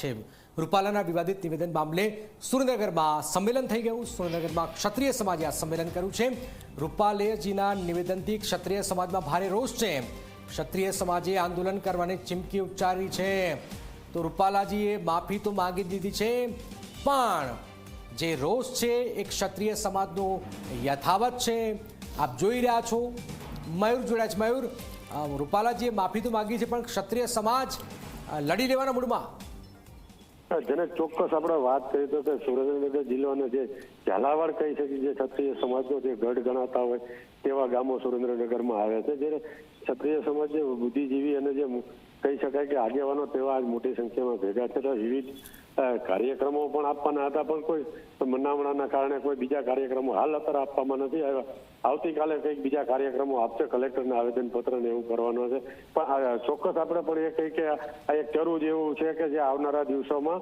છે. રૂપાલાના વિવાદિત નિવેદન મામલે સુરેન્દ્રનગરમાં સંમેલન થઈ ગયું. સુરેન્દ્રનગરમાં ક્ષત્રિય સમાજે આ સંમેલન કર્યું છે. રૂપાલેજીના નિવેદનથી ક્ષત્રિય સમાજમાં ભારે રોષ છે. ક્ષત્રિય સમાજે આંદોલન કરવાની ચીમકી ઉચ્ચારી છે. તો રૂપાલાજીએ માફી તો માગી દીધી છે. પણ જે રોષ છે એ ક્ષત્રિય સમાજનો યથાવત છે. આપ જોઈ રહ્યા છો. મયુર જોડ્યા છે મયુર. રૂપાલાજીએ માફી તો માગી છે, પણ ક્ષત્રિય સમાજ લડી લેવાના મૂડમાં. જેને ચોક્કસ આપણે વાત કરીએ તો કે સુરેન્દ્રનગર જિલ્લાનો જે ઝાલાવાડ કહી શકીએ જે ક્ષત્રિય સમાજનો જે ગઢ ગણાતા હોય તેવા ગામો સુરેન્દ્રનગરમાં આવે છે જ્યારે ક્ષત્રિય સમાજ જે બુદ્ધિજીવી અને જે કહી શકાય કે આગેવાનો તેવા આજ મોટી સંખ્યામાં ભેગા છે. વિવિધ કાર્યક્રમો પણ આપવાના હતા પણ કોઈ મનામણાના કારણે કોઈ બીજા કાર્યક્રમો હાલ અત્યારે આપવામાં નથી આવ્યા. આવતીકાલે કંઈક બીજા કાર્યક્રમો આપશે કલેક્ટરને આવેદનપત્ર ને એવું કરવાનું છે પણ ચોક્કસ આપણે પણ એ કહી કે આ એક ચરુ જેવું છે કે જે આવનારા દિવસોમાં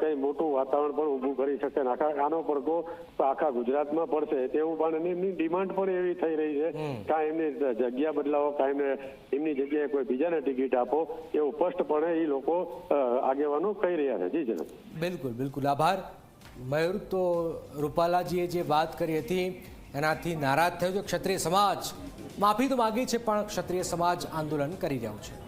કંઈ મોટું વાતાવરણ પણ ઊભું કરી શકે. આખા આનો પડઘો આખા ગુજરાતમાં પડશે. તેવું પણ એમની ડિમાન્ડ પણ એવી થઈ રહી છે. કાં એમની જગ્યા બદલાવો કાં એમને જગ્યાએ કોઈ બીજાને ટિકિટ આપો એવું સ્પષ્ટપણે એ લોકો આગેવાનો કહી રહ્યા છે. જી જનાબ. બિલકુલ બિલકુલ. આભાર. મયુર, તો રૂપાલાજીએ જે વાત કરી હતી, એનાથી નારાજ થયો છે ક્ષત્રિય સમાજ. માફી તો માગી છે, પણ ક્ષત્રિય સમાજ આંદોલન કરી રહ્યો છે.